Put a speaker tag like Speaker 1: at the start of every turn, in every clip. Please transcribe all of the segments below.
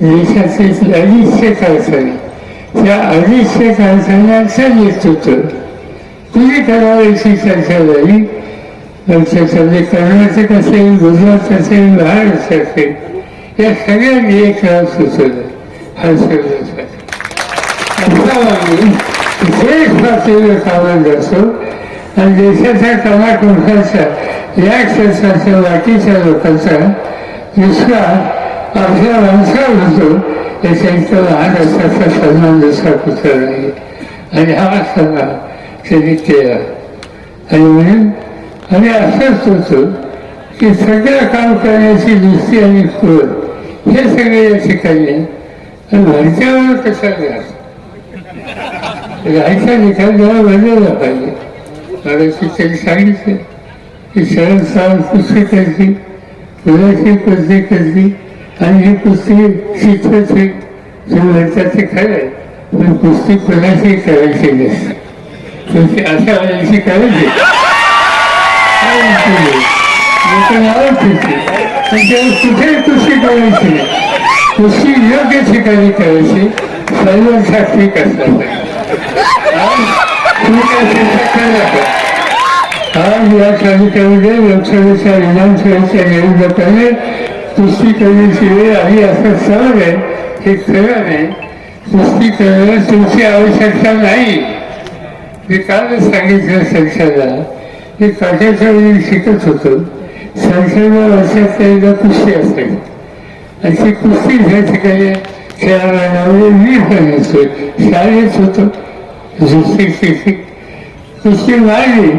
Speaker 1: देशाचे अडीचशे कारखाने त्या अडीचशे कारखान्यांचं नेतृत्व कुणी करावं चर्चा झाली त्याच्यामध्ये कर्नाटक असेल गुजरात असेल महाराष्ट्र असेल या सगळ्यांनी एक नाव सुचवलं हा असावानी देश पातळीवर कामात असो आणि देशाच्या कामाकुंभाचा या क्षेत्राच्या बाकीच्या लोकांचा विश्वास आपल्या माणसावर होतो याचा इतका लहान असल्याचा सन्मान दुसरा कुठला नाही आणि हा सन्मान त्यांनी केला आणि म्हणून आणि असंच होतं की सगळं काम करण्याची दृष्टी आणि क्रोध हे सगळे या ठिकाणी आणि घरच्यावर कशा जास्त राहायचा निकाल जरा बदलला पाहिजे मला त्यांनी सांगितलं की शरद सावंत पुस्तक करते पुलाची पुस्तक करते आणि ही कुस्ती शिकवत होईल तुम्ही खरं पण कुस्ती कोणाशी करायची नाही. अशा वेळेची करायची. कुठे कुस्ती करायची कुस्ती योग्य ठिकाणी करायची. सर्वांसाठी आज या तालुक्यामध्ये लोकसभेच्या विधानसभेच्या निवडणुकाने सृष्टी करण्याची वेळ आली असं सहज आहे हे सरळ नाही सृष्टी करणं तुमची आवश्यकता नाही. मी कालच सांगितलं संसदेला हे काठ्याच्या वेळी शिकत होतो? संसदेला वर्षात एकदा कुस्ती असायची आणि ती कुस्ती ह्या ठिकाणी खेळामध्ये मी पण असतो शाळेत होतो. दुसरी कुस्ती मारली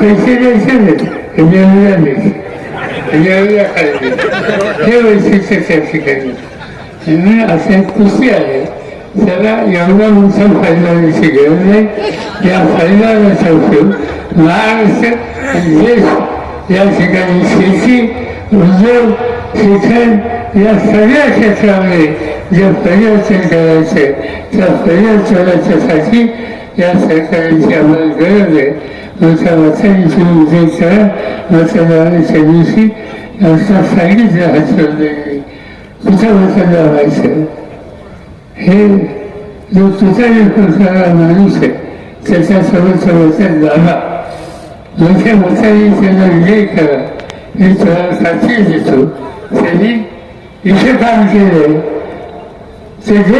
Speaker 1: पैसे द्यायचे नाही. रेल्वेला हे वैशिष्ट्य त्या ठिकाणी असे कुस्ती आहे त्याला एवढा मोठा फायदा द्यायची गरज नाही या फायद्याचा उपयोग महाराष्ट्र देश या ठिकाणी शेती उद्योग शिक्षण या सगळ्या क्षेत्रामध्ये जे परिवर्तन करायचे त्या परिवर्तनाच्यासाठी या सरकारांची आम्हाला गरज आहे मोठ्या मतांची विजय करा मतदानाच्या दिवशी असं सांगितलं हर्षवर्धन कुठं मतदान लावायचं हे जो तुतारी करणारा माणूस आहे त्याच्यासोबत वचन झाला मोठ्या मताने त्यांना विजय करा मी तुम्हाला खात्री देतो त्यांनी इथे काम केलंय ते जे